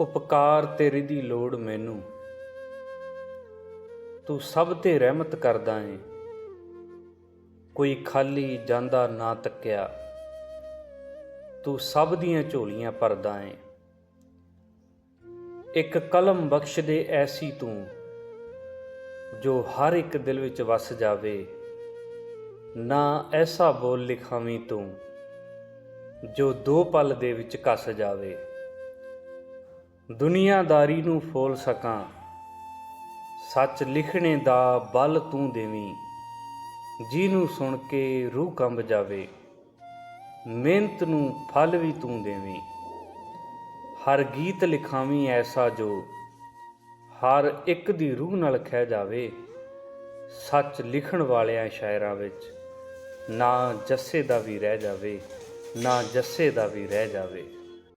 ਉਪਕਾਰ ਤੇਰੀ ਦੀ ਲੋੜ ਮੈਨੂੰ। ਤੂੰ ਸਭ ਤੇ ਰਹਿਮਤ ਕਰਦਾ ਏ। ਕੋਈ ਖਾਲੀ ਜਾਂਦਾ ਨਾ ਤੱਕਿਆ। ਤੂੰ ਸਭ ਦੀਆਂ ਝੋਲੀਆਂ ਭਰਦਾ ਏ। ਇੱਕ ਕਲਮ ਬਖਸ਼ ਦੇ ਐਸੀ ਤੂੰ, ਜੋ ਹਰ ਇੱਕ ਦਿਲ ਵਿੱਚ ਵਸ ਜਾਵੇ। ਨਾ ਐਸਾ ਬੋਲ ਲਿਖਾਵੀਂ ਤੂੰ, ਜੋ ਦੋ ਪਲ ਦੇ ਵਿੱਚ ਕੱਸ ਜਾਵੇ। ਦੁਨੀਆਦਾਰੀ ਨੂੰ ਫੋਲ ਸਕਾਂ। ਸੱਚ ਲਿਖਣੇ ਦਾ ਬਲ ਤੂੰ ਦੇਵੀਂ। ਨੂੰ ਸੁਣ ਕੇ ਰੂਹ ਕੰਬ ਜਾਵੇ, ਮਿਹਨਤ ਨੂੰ ਫਲ ਵੀ ਤੂੰ ਦੇਵੀਂ। ਹਰ ਗੀਤ ਲਿਖਾਵੀਂ ਐਸਾ ਜੋ, ਹਰ ਇੱਕ ਦੀ ਰੂਹ ਨਾਲ ਖਹਿ ਜਾਵੇ। ਸੱਚ ਲਿਖਣ ਵਾਲਿਆਂ ਸ਼ਾਇਰਾਂ ਵਿੱਚ ਨਾ ਜੱਸੇ ਦਾ ਵੀ ਰਹਿ ਜਾਵੇ, ਨਾ ਜੱਸੇ ਦਾ ਵੀ ਰਹਿ ਜਾਵੇ।